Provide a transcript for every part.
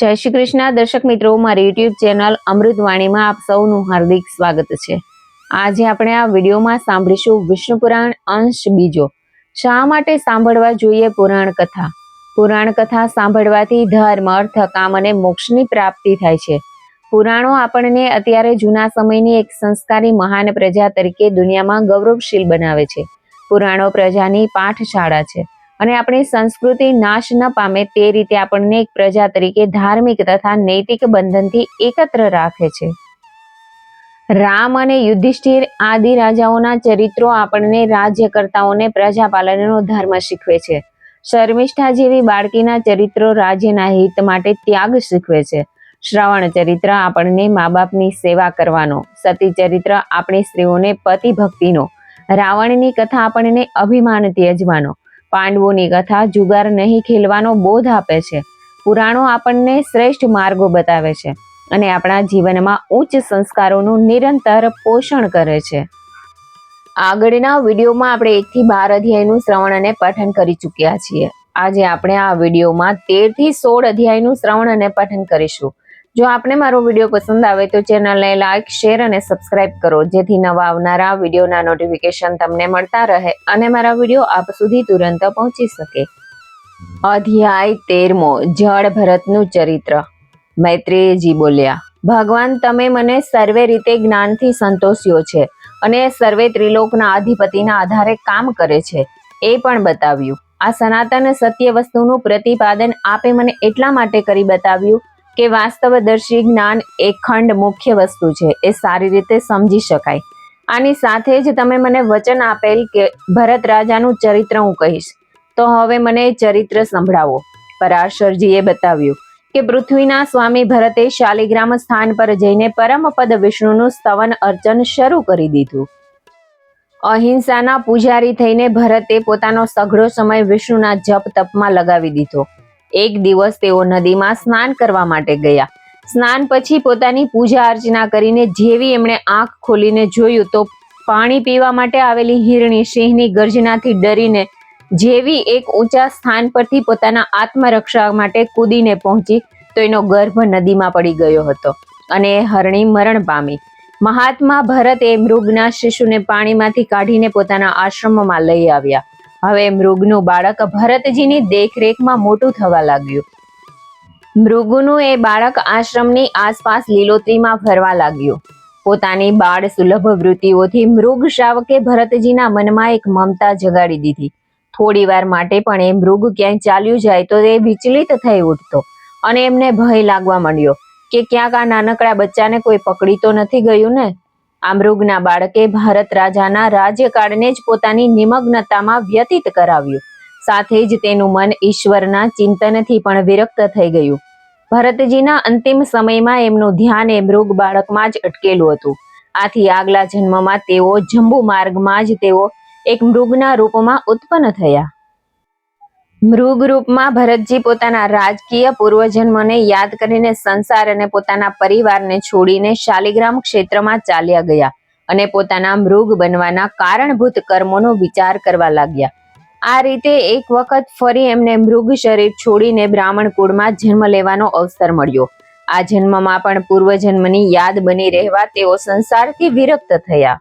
જય શ્રી કૃષ્ણ. દર્શક મિત્રો, મારી યુટ્યુબ ચેનલ અમૃતવાણીમાં આપ સૌનું હાર્દિક સ્વાગત છે. આજે આપણે આ વિડીયોમાં સાંભળીશું વિષ્ણુ પુરાણ અંશ બીજો. શા માટે સાંભળવા જોઈએ પુરાણ કથા? પુરાણ કથા સાંભળવાથી ધર્મ, અર્થ, કામ અને મોક્ષની પ્રાપ્તિ થાય છે. પુરાણો આપણને અત્યારે જૂના સમયની એક સંસ્કારી મહાન પ્રજા તરીકે દુનિયામાં ગૌરવશીલ બનાવે છે. પુરાણો પ્રજાની પાઠશાળા છે. અને આપણી સંસ્કૃતિ નાશ ન પામે તે રીતે આપણને એક પ્રજા તરીકે ધાર્મિક તથા નૈતિક બંધનથી એકત્ર રાખે છે. રામ અને યુધિષ્ઠિર આદિ રાજાઓના ચરિત્રો આપણને રાજ્યકર્તાઓને પ્રજાપાલનનો ધર્મ શીખવે છે. શર્મિષ્ઠા જેવી બાળકીના ચરિત્રો રાજ્યના હિત માટે ત્યાગ શીખવે છે. શ્રવણ ચરિત્ર આપણને મા બાપની સેવા કરવાનો, સતી ચરિત્ર આપણી સ્ત્રીઓને પતિ ભક્તિનો રાવણની કથા આપણને અભિમાનથી ત્યજવાનો પાંડવોની કથા જુગાર નહીં ખેલવાનો બોધ આપે છે. પુરાણો આપણને શ્રેષ્ઠ માર્ગો બતાવે છે અને આપણા જીવનમાં ઉચ્ચ સંસ્કારોનું નિરંતર પોષણ કરે છે. આગળના વિડીયોમાં આપણે એકથી બાર અધ્યાયનું શ્રવણ અને પઠન કરી ચૂક્યા છીએ. આજે આપણે આ વિડીયોમાં તેરથી સોળ અધ્યાયનું શ્રવણ અને પઠન કરીશું. જો આપને મારો વીડિયો પસંદ આવે તો ચેનલને લાઇક શેર અને સબસ્ક્રાઇબ કરો. જેથી નવા આવનારા વિડીયોના નોટિફિકેશન તમને મળતા રહે અને મારા વીડિયો આપ સુધી તુરંત પહોંચી શકે. અધ્યાય તેરમો, જળ ભરતનું ચરિત્ર. મૈત્રેયજી બોલ્યા, ભગવાન, તમે મને સર્વે રીતે જ્ઞાનથી સંતોષ્યો છે અને સર્વે ત્રિલોકના અધિપતિના આધારે કામ કરે છે. એ પણ બતાવ્યું. આ સનાતન સત્ય વસ્તુનું પ્રતિપાદન આપે મને એટલા માટે કરી બતાવ્યું કે વાસ્તવદર્શી જ્ઞાન એ ખંડ મુખ્ય વસ્તુ છે, એ સારી રીતે સમજી શકાય. આની સાથે જ તમે મને વચન આપેલ કે ભરત રાજાનું ચરિત્ર હું કહીશ. તો હવે મને ચરિત્ર સંભળાવો. પરાશરજીએ બતાવ્યું કે પૃથ્વીના સ્વામી ભરતે શાલિગ્રામ સ્થાન પર જઈને પરમપદ વિષ્ણુનું સ્તવન અર્ચન શરૂ કરી દીધું. અહિંસાના પૂજારી થઈને ભરતે પોતાનો સઘળો સમય વિષ્ણુના જપ તપમાં લગાવી દીધો. એક દિવસ તેઓ નદીમાં સ્નાન કરવા માટે ગયા. સ્નાન પછી પોતાની પૂજા અર્ચના કરીને જેવી એમણે આંખ ખોલીને જોયું તો પાણી પીવા માટે આવેલી હિરણી સિંહની ગર્જનાથી ડરીને જેવી એક ઊંચા સ્થાન પરથી પોતાના આત્મરક્ષા માટે કૂદીને પહોંચી તો એનો ગર્ભ નદીમાં પડી ગયો હતો અને એ હરણી મરણ પામી. મહાત્મા ભરત એ મૃગના શિશુને પાણીમાંથી કાઢીને પોતાના આશ્રમમાં લઈ આવ્યા. હવે મૃગનું બાળક ભરતજીની દેખરેખમાં મોટું થવા લાગ્યું. મૃગનું એ બાળક આશ્રમની આસપાસ લીલોતરીમાં ફરવા લાગ્યું. પોતાની બાળ સુલભ વૃત્તિઓથી મૃગ શ્રાવકે ભરતજીના મનમાં એક મમતા જગાડી દીધી. થોડી વાર માટે પણ એ મૃગ ક્યાંય ચાલ્યું જાય તો એ વિચલિત થઈ ઉઠતો અને એમને ભય લાગવા માંડ્યો કે ક્યાંક આ નાનકડા બચ્ચાને કોઈ પકડી તો નથી ગયું ને? આ મૃગના બાળકે ભારત રાજાના રાજ્યકાળને જ પોતાની નિમગ્નતામાં વ્યતીત કરાવ્યું. સાથે જ તેનું મન ઈશ્વરના ચિંતનથી પણ વિરક્ત થઈ ગયું. ભરતજીના અંતિમ સમયમાં એમનું ધ્યાન એ મૃગ બાળકમાં જ અટકેલું હતું. આથી આગલા જન્મમાં તેઓ જંબુ માર્ગમાં જ તેઓ એક મૃગના રૂપમાં ઉત્પન્ન થયા. મૃગ રૂપમાં ભરતજી પોતાના રાજકીય પૂર્વજન્મને યાદ કરીને સંસાર અને પોતાના પરિવારને છોડીને શાલિગ્રામ ક્ષેત્રમાં ચાલ્યા ગયા અને પોતાના મૃગ બનવાના કારણભૂત કર્મોનો વિચાર કરવા લાગ્યા. આ રીતે એક વખત ફરી એમને મૃગ શરીર છોડીને બ્રાહ્મણ કુળમાં જન્મ લેવાનો અવસર મળ્યો. આ જન્મમાં પણ પૂર્વજન્મની યાદ બની રહેવા તેઓ સંસારથી વિરક્ત થયા.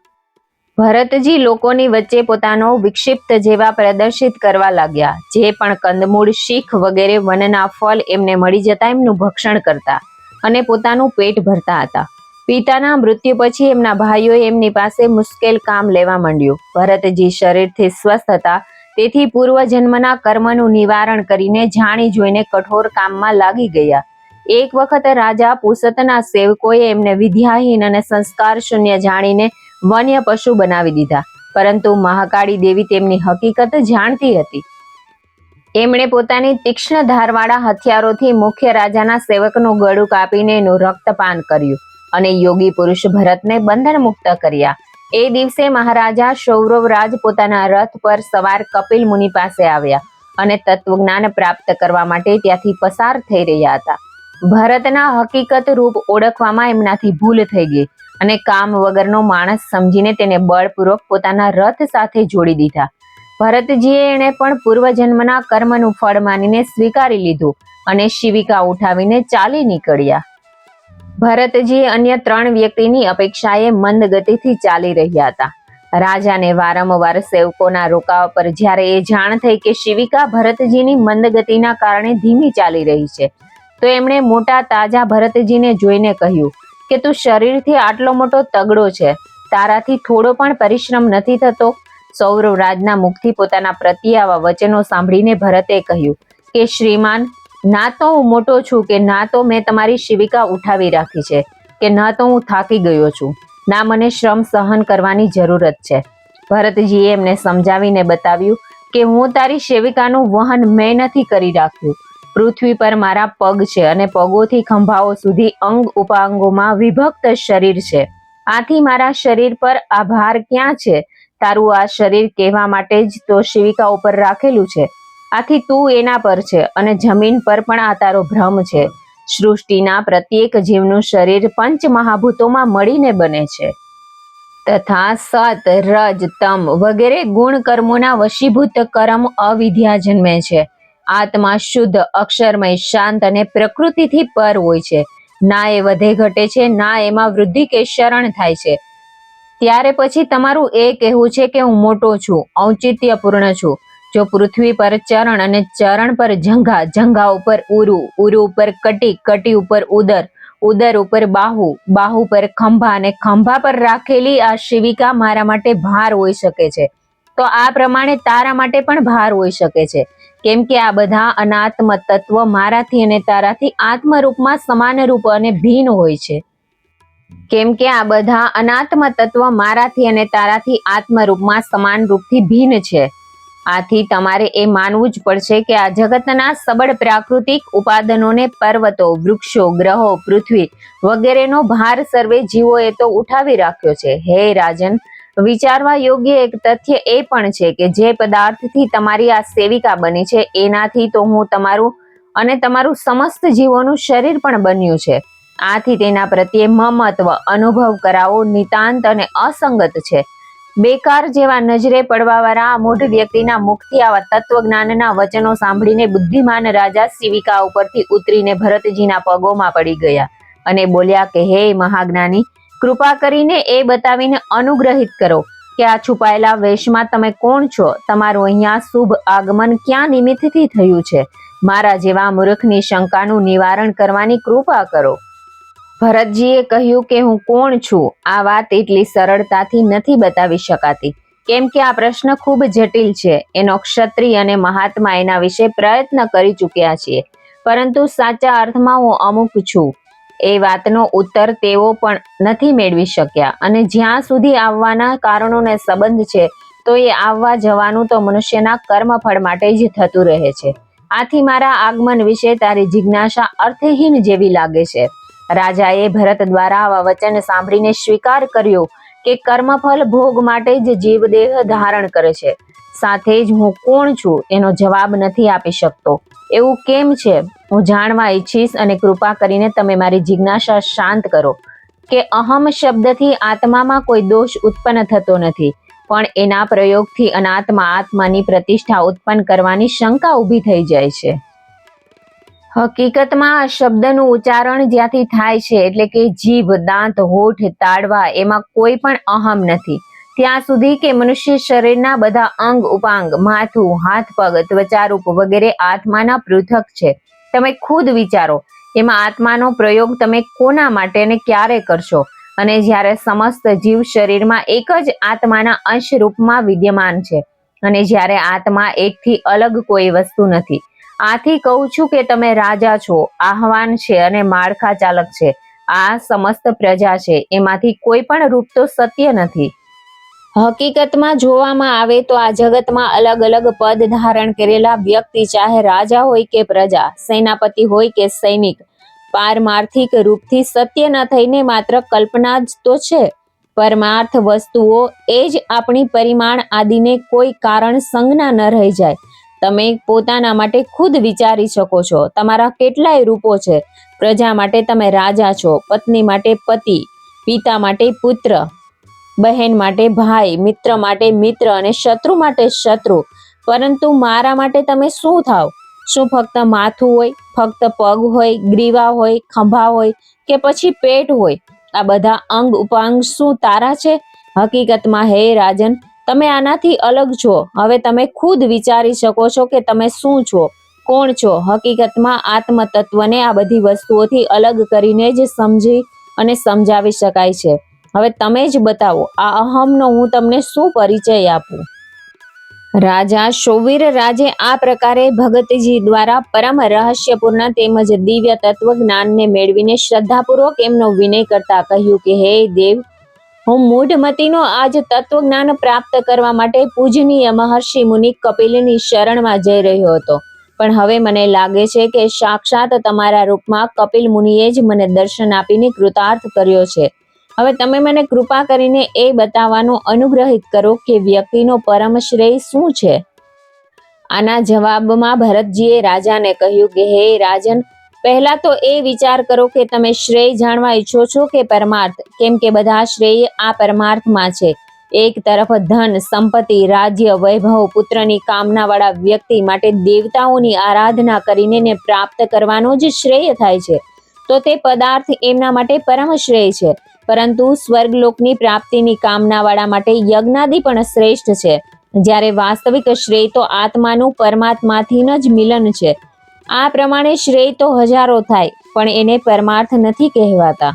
ભરતજી લોકોની વચ્ચે પોતાનો વિક્ષિપ્ત જેવા પ્રદર્શિત કરવા લાગ્યા, જે પણ કંદમૂળ, શીખ વગેરે વનના ફળ એમને મળી જતા એમનું ભક્ષણ કરતા અને પોતાનું પેટ ભરતા હતા. પિતાના મૃત્યુ પછી એમના ભાઈઓએ એમની પાસે મુશ્કેલ કામ લેવા માંડ્યું. ભરતજી શરીરથી સ્વસ્થ હતા, તેથી પૂર્વજન્મના કર્મનું નિવારણ કરીને જાણી જોઈને કઠોર કામમાં લાગી ગયા. એક વખત રાજા પુસતના સેવકોએ એમને વિદ્યાહીન અને સંસ્કાર શૂન્ય જાણીને વન્ય પશુ બનાવી દીધા. પરંતુ મહાકાળી દેવી તેમની હકીકત જાણતી હતી. એમણે પોતાની તીક્ષ્ણ ધારવાળા હથિયારોથી મુખ્ય રાજાના સેવકનું ગળું કાપીને એનું રક્તપાન કર્યું અને યોગી પુરુષ ભરતને બંધન મુક્ત કર્યા. એ દિવસે મહારાજા સૌરવરાજ પોતાના રથ પર સવાર કપિલ મુનિ પાસે આવ્યા અને તત્વજ્ઞાન પ્રાપ્ત કરવા માટે ત્યાંથી પસાર થઈ રહ્યા હતા. ભરતના હકીકત રૂપ ઓળખવામાં એમનાથી ભૂલ થઈ ગઈ. અને કામ વગરનો માણસ સમજીને તેને બળપૂર્વક પોતાના રથ સાથે જોડી દીધા. ભરતજીએ એણે પણ પૂર્વજન્મના કર્મનું ફળ માનીને સ્વીકારી લીધું અને શિવિકા ઉઠાવીને ચાલી નીકળ્યા. ભરતજી અન્ય ત્રણ વ્યક્તિની અપેક્ષાએ મંદ ગતિથી ચાલી રહ્યા હતા. રાજાને વારંવાર સેવકોના રોકાવા પર જ્યારે એ જાણ થઈ કે શિવિકા ભરતજીની મંદ ગતિના કારણે ધીમી ચાલી રહી છે, તો એમણે મોટા તાજા ભરતજીને જોઈને કહ્યું કે તું શરીરથી આટલો મોટો તગડો છે. તારાથી થોડો પણ પરિશ્રમ નથી થતો. સૌરવ રાજના મુખથી પોતાના પ્રત્યે આવા વચનો સાંભળીને ભરતે કહ્યું કે, શ્રીમાન, ના તો હું મોટો છું કે ના તો મેં તમારી શિવિકા ઉઠાવી રાખી છે કે ના તો હું થાકી ગયો છું. ના, મને શ્રમ સહન કરવાની જરૂરત છે. ભરતજીએ એમને સમજાવીને બતાવ્યું કે, હું તારી સેવિકાનું વહન મેં નથી કરી રાખ્યું. પૃથ્વી પર મારા પગ છે અને પગોથી ખંભાઓ સુધી અંગ ઉપાંગોમાં વિભક્ત શરીર છે. આથી મારા શરીર પર આભાર ક્યાં છે? તારું આ શરીર કહેવા માટે જ તો શિવિકા ઉપર રાખેલું છે. આથી તું એના પર છે અને જમીન પર પણ આ તારો ભ્રમ છે. સૃષ્ટિના પ્રત્યેક જીવનું શરીર પંચ મહાભૂતોમાં મળીને બને છે. તથા સત, રજ, તમ વગેરે ગુણ કર્મોના વશીભૂત કર્મ અવિદ્યા જન્મે છે. આત્મા શુદ્ધ, અક્ષરમય, શાંત અને પ્રકૃતિથી પર હોય છે. ના એ વધે ઘટે છે, ના એમાં વૃદ્ધિ કે શરણ થાય છે. ત્યારે પછી તમારું એ કહેવું છે કે હું મોટો છું, ઔચિત્યપૂર્ણ છું. જો પૃથ્વી પર ચરણ અને ચરણ પર જંઘા જંઘા ઉપર ઉરુ ઉરુ ઉપર કટી કટી ઉપર ઉદર ઉદર ઉપર બાહુ બાહુ પર ખંભા અને ખંભા પર રાખેલી આ શિવિકા મારા માટે ભાર હોઈ શકે છે. તો આ પ્રમાણે તારા માટે પણ ભાર હોઈ શકે છે. કેમ કે આ બધા અનાત્મ તત્વ મારાથી અને તારાથી આત્મરૂપમાં સમાન રૂપ અને ભિન્ન હોય છે. કેમ કે આ બધા અનાત્મ તત્વ મારાથી અને તારાથી આત્મરૂપમાં સમાન રૂપથી ભિન્ન છે. આથી તમારે એ માનવું જ પડશે કે આ જગતના સબળ પ્રાકૃતિક ઉપાદનોને પર્વતો, વૃક્ષો, ગ્રહો, પૃથ્વી વગેરેનો ભાર સર્વે જીવોએ તો ઉઠાવી રાખ્યો છે. હે રાજન વિચારવા યોગ્ય એક તથ્ય એ પણ છે કે જે પદાર્થથી તમારી આ સેવિકા બની છે, એનાથી તો હું તમારું અને તમારું સમસ્ત જીવોનું શરીર પણ બન્યું છે. આથી તેના પ્રત્યે મમત્વ, અનુભવ કરાવો નિતાંત અને અસંગત છે. બેકાર જેવા નજરે પડવાવાળા આ મૂઢ વ્યક્તિના મુખથી આવા તત્વજ્ઞાનના વચનો સાંભળીને બુદ્ધિમાન રાજા સેવિકા ઉપરથી ઉતરીને ભરતજીના પગોમાં પડી ગયા અને બોલ્યા કે, હે મહાજ્ઞાની કૃપા કરીને એ બતાવીને અનુગ્રહિત કરો કે આ છુપાયેલા વેશમાં તમે કોણ છો? તમારું અહીંયા શુભ આગમન ક્યાં નિમિત્તથી થયું છે? મારા જેવા મૂર્ખની શંકાનું નિવારણ કરવાની કૃપા કરો. ભરતજીએ કહ્યું કે હું કોણ છું? આ વાત એટલી સરળતાથી નથી બતાવી શકાતી. કેમ કે આ પ્રશ્ન ખૂબ જટિલ છે. એનો ક્ષત્રિય અને મહાત્મા એના વિશે પ્રયત્ન કરી ચૂક્યા છીએ. પરંતુ સાચા અર્થમાં હું અમુક છું. એ વાતનો ઉત્તર તેઓ પણ નથી મેળવી શક્યા. અને જ્યાં સુધી આવવાના કારણોને સંબંધ છે, તો એ આવવા જવાનું તો મનુષ્યના કર્મફળ માટે જ થતું રહે છે. આથી મારા આગમન વિશે તારી જિજ્ઞાસા અર્થહીન જેવી લાગે છે. રાજાએ ભરત દ્વારા આવા વચન સાંભળીને સ્વીકાર કર્યો કે કર્મફળ ભોગ માટે જ જીવદેહ ધારણ કરે છે. સાથે જ હું કોણ છું એનો જવાબ નથી આપી શકતો. એવું કેમ છે? હું જાણવા ઈચ્છીશ અને કૃપા કરીને તમે મારી જિજ્ઞાસા શાંત કરો કે અહમ શબ્દથી આત્મામાં કોઈ દોષ ઉત્પન્ન થતો નથી, પણ એના પ્રયોગથી અનાત્મા આત્માની પ્રતિષ્ઠા ઉત્પન્ન કરવાની શંકા ઊભી થઈ જાય છે. હકીકતમાં આ શબ્દનું ઉચ્ચારણ જ્યાંથી થાય છે એટલે કે જીભ, દાંત, હોઠ, તાડવા એમાં કોઈ પણ અહમ નથી. ત્યાં સુધી કે મનુષ્ય શરીરના બધા અંગ, ઉપાંગ, માથું, હાથ, પગ, ત્વચારૂપ વગેરે આત્માના પૃથક છે. તમે ખુદ વિચારો, એમાં આત્માનો પ્રયોગ તમે કોના માટે અને ક્યારે કરશો? અને જ્યારે સમસ્ત જીવ શરીરમાં એક જ આત્માના અંશ રૂપમાં વિદ્યમાન છે, અને જ્યારે આત્મા એકથી અલગ કોઈ વસ્તુ નથી. આથી કહું છું કે તમે રાજા છો, આહવાન છે અને માળખા ચાલક છે. આ સમસ્ત પ્રજા છે, એમાંથી કોઈ પણ રૂપ તો સત્ય નથી. હકીકતમાં જોવામાં આવે તો આ જગતમાં અલગ અલગ પદ ધારણ કરેલા વ્યક્તિ, ચાહે રાજા હોય કે પ્રજા, સેનાપતિ હોય કે સૈનિક, પારમાર્થિક રૂપથી સત્ય ન થઈને માત્ર કલ્પના જ તો છે. પરમાર્થ વસ્તુઓ એ જ આપણી પરિમાણ આદિને કોઈ કારણ સંજ્ઞા ન રહી જાય. તમે પોતાના માટે ખુદ વિચારી શકો છો, તમારા કેટલાય રૂપો છે. પ્રજા માટે તમે રાજા છો, પત્ની માટે પતિ, પિતા માટે પુત્ર બહેન માટે ભાઈ, મિત્ર માટે મિત્ર અને શત્રુ માટે શત્રુ. પરંતુ મારા માટે તમે શું થાવ? શું ફક્ત માથું હોય, ફક્ત પગ હોય, ગ્રીવા હોય, ખંભા હોય કે પછી પેટ હોય? આ બધા અંગ ઉપાંગ શું તારા છે? હકીકતમાં હે રાજન, તમે આનાથી અલગ છો. હવે તમે ખુદ વિચારી શકો છો કે તમે શું છો? કોણ છો? હકીકતમાં આત્મતત્વને આ બધી વસ્તુઓથી અલગ કરીને જ સમજી અને સમજાવી શકાય છે. હવે તમે જ બતાવો, આ અહમનો હું તમને શું પરિચય આપું? રાજા શોવીર રાજે આ પ્રકારે ભગતજી દ્વારા પરમ રહસ્યપૂર્ણ તેમજ દિવ્ય તત્વ જ્ઞાનને મેળવીને શ્રદ્ધાપૂર્વક એમનો વિનય કરતા કહ્યું કે, હે દેવ, હું મૂઢમતીનો આજ તત્વજ્ઞાન પ્રાપ્ત કરવા માટે પૂજનીય મહર્ષિ મુનિ કપિલની શરણમાં જઈ રહ્યો હતો. પણ હવે મને લાગે છે કે સાક્ષાત તમારા રૂપમાં કપિલ મુનિએ જ મને દર્શન આપીને કૃતાર્થ કર્યો છે. હવે તમે મને કૃપા કરીને એ બતાવવાનું અનુગ્રહિત કરો કે વ્યક્તિનો પરમ શ્રેય શું છે? આના જવાબમાં ભરતજીએ રાજાને કહ્યું કે, હે રાજન, પહેલા તો એ વિચાર કરો કે તમે શ્રેય જાણવા ઈચ્છો છો કે પરમાર્થ. કેમ કે બધા શ્રેય આ પરમાર્થમાં છે. એક તરફ ધન, સંપત્તિ, રાજ્ય, વૈભવ, પુત્રની કામનાવાળા વ્યક્તિ માટે દેવતાઓની આરાધના કરીને પ્રાપ્ત કરવાનો જ શ્રેય થાય છે. તો તે પદાર્થ એમના માટે પરમ શ્રેય છે. પરંતુ સ્વર્ગલોકની પ્રાપ્તિની કામનાવાળા માટે યજ્ઞાદિ પણ શ્રેષ્ઠ છે. જ્યારે વાસ્તવિક શ્રેય તો આત્માનું પરમાત્માથી જ મિલન છે. આ પ્રમાણે શ્રેય તો હજારો થાય, પણ એને પરમાર્થ નથી કહેવાતા.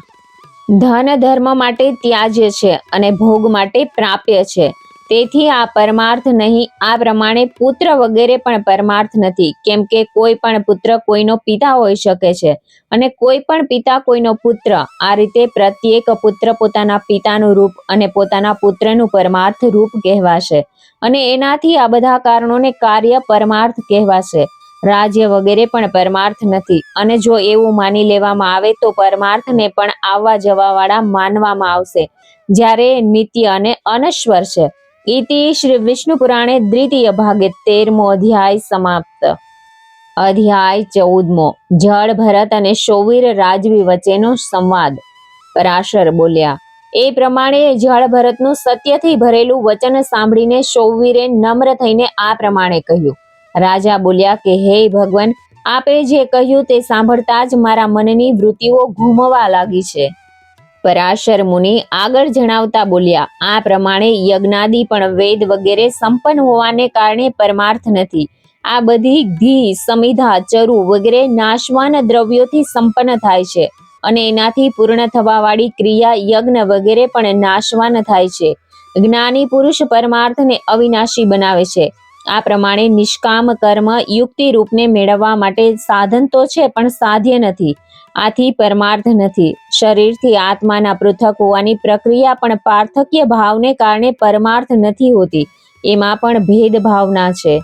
ધન ધર્મ માટે ત્યાજ્ય છે અને ભોગ માટે પ્રાપ્ય છે. તેથી આ પરમાર્થ નહીં, આ પ્રમાણે પુત્ર વગેરે પણ પરમાર્થ નથી, કેમ કે કોઈ પણ પુત્ર કોઈનો પિતા હોઈ શકે છે અને કોઈ પણ પિતા કોઈનો પુત્ર, આ રીતે પ્રત્યેક પુત્ર પોતાના પિતાનું રૂપ અને પોતાના પુત્રનું પરમાર્થ રૂપ કહેવાશે અને એનાથી આ બધા કારણોને કાર્ય પરમાર્થ કહેવાશે. રાજ્ય વગેરે પણ પરમાર્થ નથી અને જો એવું માની લેવામાં આવે તો પરમાર્થને પણ આવવા જવાવાળા માનવામાં આવશે. જ્યારે નિત્ય અને અનશ્વર છે. ઇતિ શ્રી વિષ્ણુ પુરાણે દ્વિતીય ભાગે તેરમો અધ્યાય સમાપ્ત. અધ્યાય ચૌદમો. જળ, ભરત અને શોવીર રાજવી વચ્ચેનો સંવાદ. પરાશર બોલ્યા, એ પ્રમાણે જળ, ભરતનું સત્યથી ભરેલું વચન સાંભળીને શૌવીરે નમ્ર થઈને આ પ્રમાણે કહ્યું. રાજા બોલ્યા કે, હે ભગવાન, આપે જે કહ્યું તે સાંભળતા જ મારા મનની વૃત્તિઓ ઘૂમવા લાગી છે. પરાશર મુનિ આગળ જણાવતા બોલ્યા, આ પ્રમાણે યજ્ઞાદિ પણ વેદ વગેરે સંપન્ન હોવાને કારણે પરમાર્થ નથી. આ બધી ઘી, સમિધા, ચરુ વગેરે નાશવાન દ્રવ્યોથી સંપન્ન થાય છે અને એનાથી પૂર્ણ થવાવાળી ક્રિયા યજ્ઞ વગેરે પણ નાશવાન થાય છે. જ્ઞાની પુરુષ પરમાર્થને અવિનાશી બનાવે છે. આ પ્રમાણે નિષ્કામ કર્મ યુક્તિ રૂપને મેળવવા માટે સાધન તો છે, પણ સાધ્ય નથી. આથી પરમાર્થ નથી. શરીરથી આત્માના પૃથક હોવાની પ્રક્રિયા પણ પાર્થક્ય ભાવને કારણે પરમાર્થ નથી હોતી. એમાં પણ ભેદ ભાવના છે.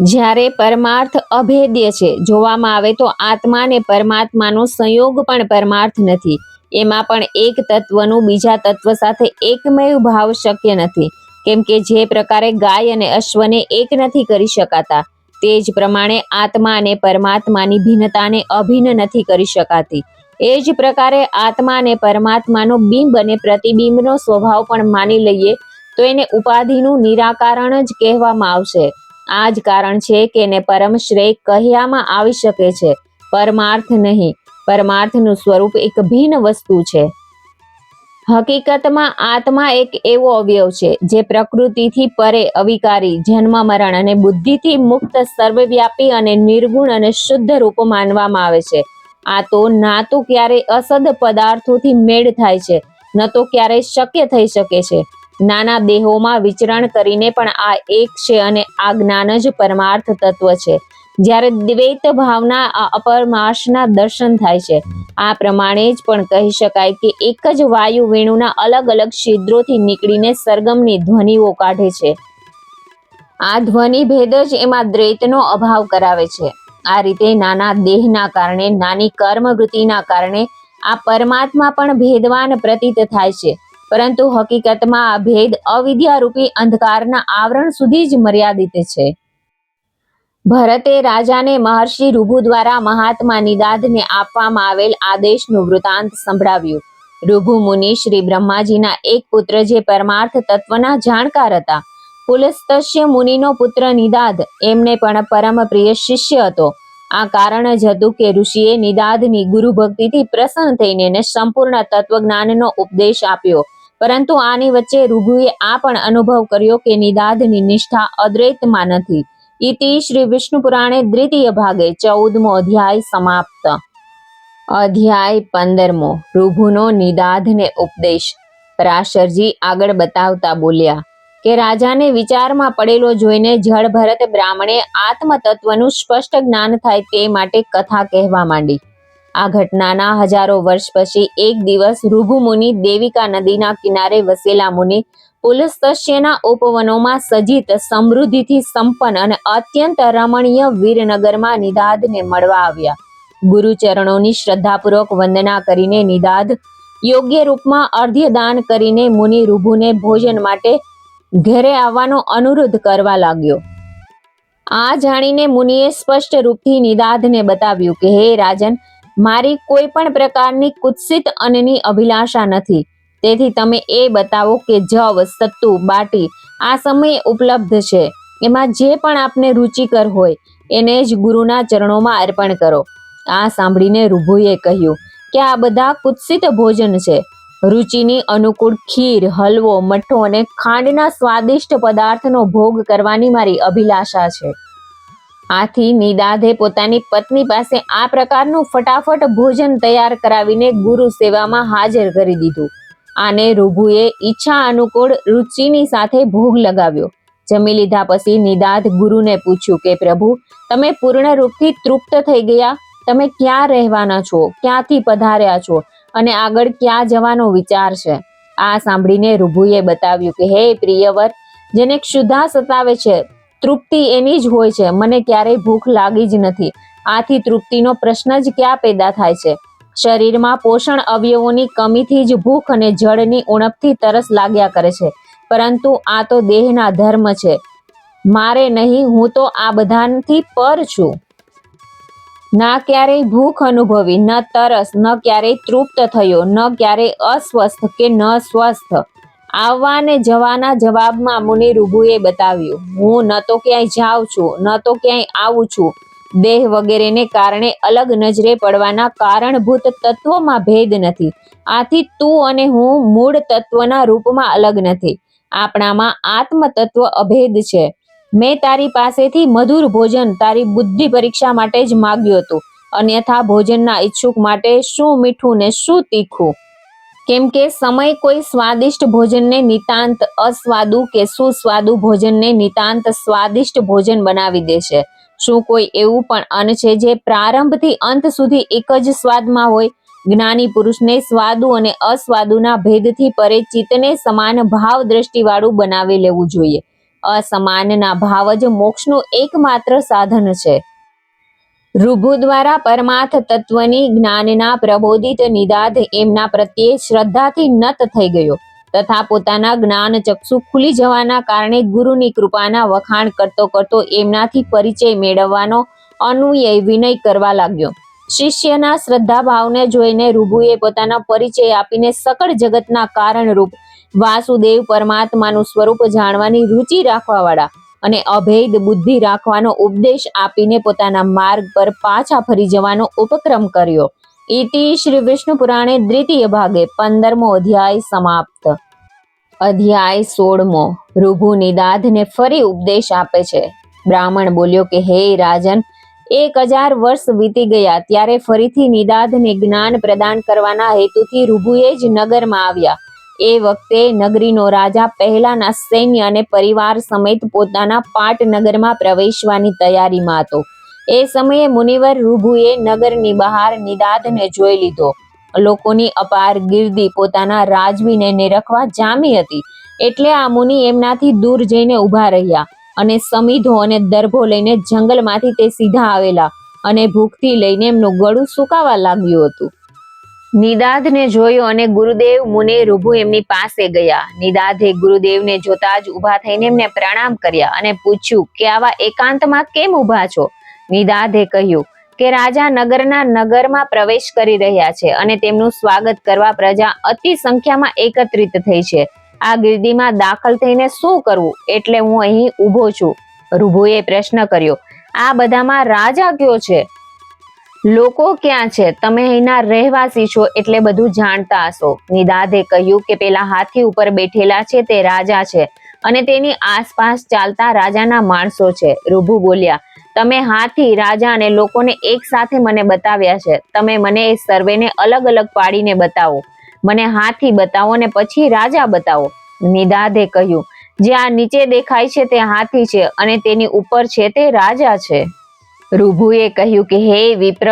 જ્યારે પરમાર્થ અભેદ્ય છે, જોવામાં આવે તો આત્મા અને પરમાત્માનો સંયોગ પણ પરમાર્થ નથી. એમાં પણ એક તત્વનું બીજા તત્વ સાથે એકમેવ ભાવ શક્ય નથી. કેમ કે જે પ્રકારે ગાય અને અશ્વને એક નથી કરી શકાતા. તે જ પ્રમાણે આત્મા અને પરમાત્માની ભિન્નતાને અભિન્ન નથી કરી શકાતી. એ જ પ્રકારે આત્મા અને પરમાત્માનો બિંબ અને પ્રતિબિંબનો સ્વભાવ પણ માની લઈએ, તો એને ઉપાધિનું નિરાકરણ જ કહેવામાં આવશે. આ જ કારણ છે કે એને પરમ શ્રેય કહેવામાં આવી શકે છે. પરમાર્થ નહીં. પરમાર્થનું સ્વરૂપ એક ભિન્ન વસ્તુ છે. હકીકતમાં આત્મા એક એવો અવયવ છે જે પ્રકૃતિથી પરે અવિકારી જન્મ મરણ અને બુદ્ધિથી મુક્ત, સર્વવ્યાપી અને નિર્ગુણ અને શુદ્ધ રૂપ માનવામાં આવે છે. આ તો ના તો ક્યારેય અસદ પદાર્થોથી મેળ થાય છે, ન તો ક્યારેય શક્ય થઈ શકે છે. નાના દેહોમાં વિચરણ કરીને પણ આ એક છે અને આ જ્ઞાન જ પરમાર્થ તત્વ છે. જ્યારે દ્વૈત ભાવના આ અપરમાર્શના દર્શન થાય છે. આ પ્રમાણે જ પણ કહી શકાય કે એક જ વાયુ વેણુના અલગ અલગ છિદ્રોથી નીકળીને સરગમની ધ્વનિઓ કાઢે છે. આ ધ્વનિ ભેદ જ એમાં દ્વૈતનો અભાવ કરાવે છે. આ રીતે નાના દેહના કારણે, નાની કર્મવૃત્તિના કારણે આ પરમાત્મા પણ ભેદવાન પ્રતીત થાય છે. પરંતુ હકીકતમાં આ ભેદ અવિદ્યારૂપી અંધકારના આવરણ સુધી જ મર્યાદિત છે. ભરતે રાજાને મહર્ષિ ઋભુ દ્વારા મહાત્મા નિદાદને આપવામાં આવેલ આદેશનું વૃતાંત સંભળાવ્યું. ઋભુ મુનિ શ્રી બ્રહ્માજીના એક પુત્ર જે પરમાર્થ તત્વના જાણકાર હતા. પુલસ્તસ્ય મુનિનો પુત્ર નિદાદ એમને પણ પરમ પ્રિય શિષ્ય હતો. આ કારણ જ હતું કે ઋષિએ નિદાધની ગુરુ ભક્તિથી પ્રસન્ન થઈને એને સંપૂર્ણ તત્વજ્ઞાનનો ઉપદેશ આપ્યો. પરંતુ આની વચ્ચે ઋગુએ આ પણ અનુભવ કર્યો કે નિદાધની નિષ્ઠા અદ્વૈતમાં નથી. ઇતિ શ્રી વિષ્ણુ પુરાણે દ્વિતીય ભાગે ચૌદમો અધ્યાય સમાપ્ત. અધ્યાય પંદરમો. ઋભુનો નિદાધને ઉપદેશ. પરાશરજી આગળ બતાવતા બોલ્યા, કે રાજાને વિચારમાં પડેલો જોઈને જળ ભરત બ્રાહ્મણે આત્મતત્વનું સ્પષ્ટ જ્ઞાન થાય તે માટે કથા કહેવા માંડી. આ ઘટનાના હજારો વર્ષ પછી એક દિવસ ઋભુ મુનિ દેવિકા નદીના કિનારે વસેલા મુનિ પુલસ્તસ્યના ઉપવનોમાં સજીત સમૃદ્ધિથી સંપન્ન અને અત્યંત રમણીય વીરનગરમાં નિદાદને મળવા આવ્યા. ગુરુચરણોની શ્રદ્ધાપૂર્વક વંદના કરીને નિદાદ યોગ્ય રૂપમાં અર્ધ્ય દાન કરીને મુનિ ઋભુને ભોજન માટે ઘેરે આવવાનો અનુરોધ કરવા લાગ્યો. આ જાણીને મુનિએ સ્પષ્ટ રૂપથી નિદાદને બતાવ્યું કે, હે રાજન, મારી કોઈ પણ પ્રકારની કુત્સિત અન્નની અભિલાષા નથી. તેથી તમે એ બતાવો કે જવ, સત્તુ, બાટી આ સમયે ઉપલબ્ધ છે. એમાં જે પણ આપને રુચિકર હોય, એને જ ગુરુના ચરણોમાં અર્પણ કરો. આ સાંભળીને રૂભુએ કહ્યું, કે આ બધા કુત્સિત ભોજન છે. રુચિની અનુકૂળ ખીર, હલવો, મઠ્ઠો અને ખાંડના સ્વાદિષ્ટ પદાર્થનો ભોગ કરવાની મારી અભિલાષા છે. આથી નિદાધે પોતાની પત્ની પાસે આ પ્રકારનું ફટાફટ ભોજન તૈયાર કરાવીને ગુરુ સેવામાં હાજર કરી દીધું. આને રૂભુએ ઈચ્છા અનુકૂળ રુચિની સાથે ભોગ લગાવ્યો. જમી લીધા પછી નિદાધ ગુરુને પૂછ્યું કે, પ્રભુ, તમે પૂર્ણ રૂપથી તૃપ્ત થઈ ગયા? તમે ક્યાં રહેવાના છો? ક્યાંથી પધાર્યા છો? અને આગળ ક્યાં જવાનો વિચાર છે? આ સાંભળીને રૂભુએ બતાવ્યું કે, હે પ્રિયવર, જેને ક્ષુધા સતાવે છે, તૃપ્તિ એની જ હોય છે. મને ક્યારેય ભૂખ લાગી જ નથી. આથી તૃપ્તિનો પ્રશ્ન જ ક્યાં પેદા થાય છે? શરીરમાં પોષણ અવયવોની કમીથી જ ભૂખ અને જળની ઉણપથી તરસ લાગ્યા કરે છે. પરંતુ આ તો દેહના ધર્મ છે. મારે નહીં, હું તો આ બધાથી પર છું. ના ક્યારેય ભૂખ અનુભવી, ન તરસ, ન ક્યારેય તૃપ્ત થયો, ન ક્યારેય અસ્વસ્થ કે ન સ્વસ્થ. આવવા અને જવાના જવાબમાં મુનિ ઋભુએ બતાવ્યું, હું ન તો ક્યાંય જાઉં છું, ન તો ક્યાંય આવું છું. દેહ વગેરેને કારણે અલગ નજરે પડવાના કારણભૂત તત્વોમાં ભેદ નથી. આથી તું અને હું મૂળ તત્વના રૂપમાં અલગ નથી. આપણામાં આત્મ તત્વ અભેદ છે. મેં તારી પાસેથી મધુર ભોજન તારી બુદ્ધિ પરીક્ષા માટે જ માગ્યું હતું. અન્યથા ભોજનના ઈચ્છુક માટે શું મીઠું ને શું તીખું? કેમ કે સમય કોઈ સ્વાદિષ્ટ ભોજનને નિતાંત અસ્વાદુ કે સુસ્વાદુ ભોજનને નિતાંત સ્વાદિષ્ટ ભોજન બનાવી દે છે. શું કોઈ એવું પણ અન્ન છે જે પ્રારંભથી અંત સુધી એક જ સ્વાદમાં હોય? જ્ઞાની પુરુષને સ્વાદુ અને અસ્વાદુના ભેદથી પરે ચિત્તને સમાન ભાવ દ્રષ્ટિવાળું બનાવી લેવું જોઈએ. અસમાનના ભાવ જ મોક્ષનું એકમાત્ર સાધન છે. ઋભુ દ્વારા પરમાર્થ તત્વની જ્ઞાનના પ્રબોધિત નિદાધ એમના પ્રત્યે શ્રદ્ધાથી નત થઈ ગયો. તથા પોતાના જ્ઞાન ચક્ષુ ખુલી જવાના કારણે ગુરુની કૃપાના વખાણ કરતો કરતો એમનાથી પરિચય મેળવવાનો અનુયય વિનય કરવા લાગ્યો. શિષ્યના શ્રદ્ધા ભાવને જોઈને રૂભુએ પોતાના પરિચય આપીને સકળ જગતના કારણરૂપ વાસુદેવ પરમાત્માનું સ્વરૂપ જાણવાની રુચિ રાખવાવાળા અને અભેદ બુદ્ધિ રાખવાનો ઉપદેશ આપીને પોતાના માર્ગ પર પાછા ફરી જવાનો ઉપક્રમ કર્યો. ઇતિ શ્રી વિષ્ણુ પુરાણે દ્વિતીય ભાગે પંદરમો અધ્યાય સમાપ્ત. અધ્યાય સોળમો. ઋભુ નિદાધને ફરી ઉપદેશ આપે છે. બ્રાહ્મણ બોલ્યો કે, હે રાજન, એક હજાર વર્ષ વીતી ગયા ત્યારે ફરીથી નિદાધને જ્ઞાન પ્રદાન કરવાના હેતુથી ઋભુએ જ નગરમાં આવ્યા. એ વખતે નગરીનો રાજા પહેલાના સૈન્ય અને પરિવાર સમેત પોતાના પાટનગરમાં પ્રવેશવાની તૈયારીમાં હતો. એ સમયે મુનિવર રૂભુએ નગરની બહાર નિદાદને જોઈ લીધો. લોકોની અપાર ગીર્દી પોતાના રાજવીને નિરખવા જામી હતી. એટલે આ મુનિ એમનાથી દૂર જઈને ઊભા રહ્યા અને સમીધો અને દર્ભો લઈને જંગલમાંથી તે સીધા આવેલા અને ભૂખથી લઈને એમનું ગળું સુકાવા લાગ્યું હતું. નિદાધને જોયો અને ગુરુદેવ મુને રૂભુ એમની પાસે ગયા. નિદાધે ગુરુદેવને જોતા જ ઊભા થઈને એમને પ્રણામ કર્યા અને પૂછ્યું, કે આવા એકાંતમાં કેમ ઊભા છો? નિદાધે કહ્યું કે રાજા નગરના નગરમાં પ્રવેશ કરી રહ્યા છે અને તેમનું સ્વાગત કરવા પ્રજા અતિ સંખ્યામાં એકત્રિત થઈ છે. આ ગીર્દીમાં દાખલ થઈને શું કરવું એટલે હું અહીં ઊભો છું? રૂભુએ પ્રશ્ન કર્યો, આ બધામાં રાજા કયો છે? લોકો ક્યાં છે? તમે અહીંના રહેવાસી છો એટલે બધું જાણતા હશો. નિદાદે કહ્યું કે પેલા હાથી ઉપર બેઠેલા છે તે રાજા છે અને તેની આસપાસ ચાલતા રાજાના માણસો છે. રૂભુ બોલ્યા તમે હાથી, રાજા અને લોકોને એક સાથે મને બતાવ્યા છે. તમે મને એ સર્વેને અલગ અલગ પાડીને બતાવો. મને હાથી બતાવો અને પછી રાજા બતાવો. નિદાદે કહ્યું, જે આ નીચે દેખાય છે તે હાથી છે અને તેની ઉપર છે તે રાજા છે. રૂભુએ કહ્યું કે, હે વિપ્ર,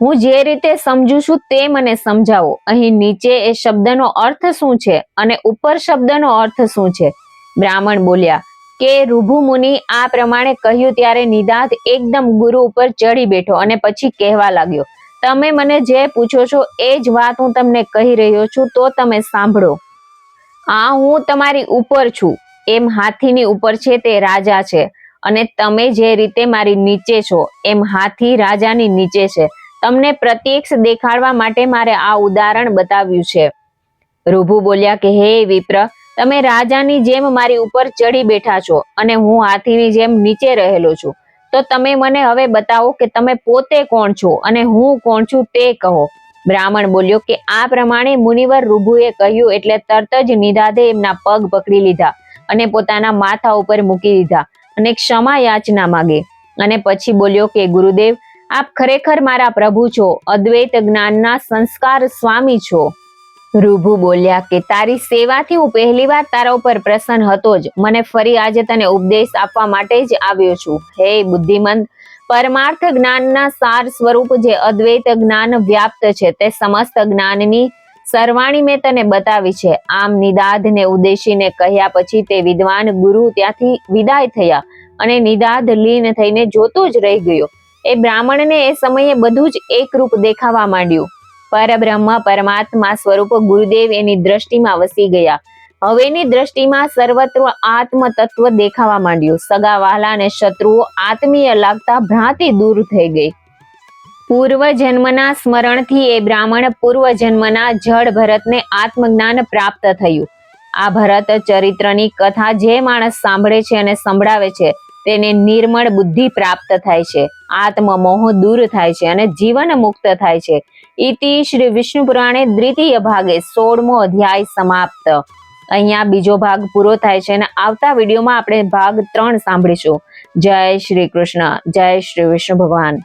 હું જે રીતે સમજુ છું તે મને સમજાવો. અહીં નીચે એ શબ્દનો અર્થ શું છે અને ઉપર શબ્દનો અર્થ શું છે? બ્રાહ્મણ બોલ્યા કે રૂભુ મુનિ આ પ્રમાણે કહ્યું ત્યારે નિદાંત એકદમ ગુરુ ઉપર ચડી બેઠો અને પછી કહેવા લાગ્યો, તમે મને જે પૂછો છો એ જ વાત હું તમને કહી રહ્યો છું, તો તમે સાંભળો. આ હું તમારી ઉપર છું, એમ હાથીની ઉપર છે તે રાજા છે, અને તમે જે રીતે મારી નીચે છો, એમ હાથી રાજાની નીચે છે. તમને પ્રત્યક્ષ દેખાડવા માટે મારે આ ઉદાહરણ બતાવ્યું છે. રૂભુ બોલ્યા કે, હે વિપ્ર તમે રાજાની જેમ મારી ઉપર ચડી બેઠા છો અને હું હાથીની જેમ નીચે રહેલો છું. તો તમે મને હવે બતાવો કે તમે પોતે કોણ છો અને હું કોણ છું તે કહો. બ્રાહ્મણ બોલ્યો કે આ પ્રમાણે મુનિવર રૂભુએ કહ્યું એટલે તરત જ નિદાદે એમના પગ પકડી લીધા અને પોતાના માથા ઉપર મૂકી દીધા અને ક્ષમા યાચના માગે. અને પછી બોલ્યો કે ગુરુદેવ, આપ ખરેખર મારા પ્રભુ છો, અદ્વૈત જ્ઞાનના સંસ્કાર સ્વામી છો. રૂભુ બોલ્યા કે, તારી સેવાથી હું પહેલી વાર તારા ઉપર પ્રસન્ન હતો જ. મને ફરી આજે તને ઉપદેશ આપવા માટે જ આવ્યો છું. હે બુદ્ધિમંત, પરમાર્થ જ્ઞાનના સાર સ્વરૂપ જે અદ્વૈત જ્ઞાન વ્યાપ્ત છે, તે સમસ્ત જ્ઞાનની સરવાણી મેં તને બતાવી છે. આમ નિદાદને ઉદ્દેશીને કહ્યા પછી તે વિદ્વાન ગુરુ ત્યાંથી વિદાય થયા અને નિદાદ લીન થઈને જોતો જ રહી ગયો. એ બ્રાહ્મણને એ સમયે બધું જ એકરૂપ દેખાવા માંડ્યું. પરબ્રહ્મ પરમાત્મા સ્વરૂપ ગુરુદેવ એની દ્રષ્ટિમાં વસી ગયા. હવેની દ્રષ્ટિમાં સર્વત્ર આત્મ તત્વ દેખાવા માંડ્યું. સગા વાલા અને શત્રુઓ આત્મીય લાગતા ભ્રાંતિ દૂર થઈ ગઈ. પૂર્વ જન્મના સ્મરણથી એ બ્રાહ્મણ પૂર્વ જન્મના જળ ભરતને આત્મજ્ઞાન પ્રાપ્ત થયું. આ ભરત ચરિત્રની કથા જે માણસ સાંભળે છે અને સંભળાવે છે, તેને નિર્મળ બુદ્ધિ પ્રાપ્ત થાય છે. આત્મમોહ દૂર થાય છે અને જીવન મુક્ત થાય છે. ઇતિ શ્રી વિષ્ણુ પુરાણે દ્વિતીય ભાગે સોળમો અધ્યાય સમાપ્ત. અહીંયા બીજો ભાગ પૂરો થાય છે અને આવતા વિડીયોમાં આપણે ભાગ ત્રણ સાંભળીશું. જય શ્રી કૃષ્ણ, જય શ્રી વિષ્ણુ ભગવાન.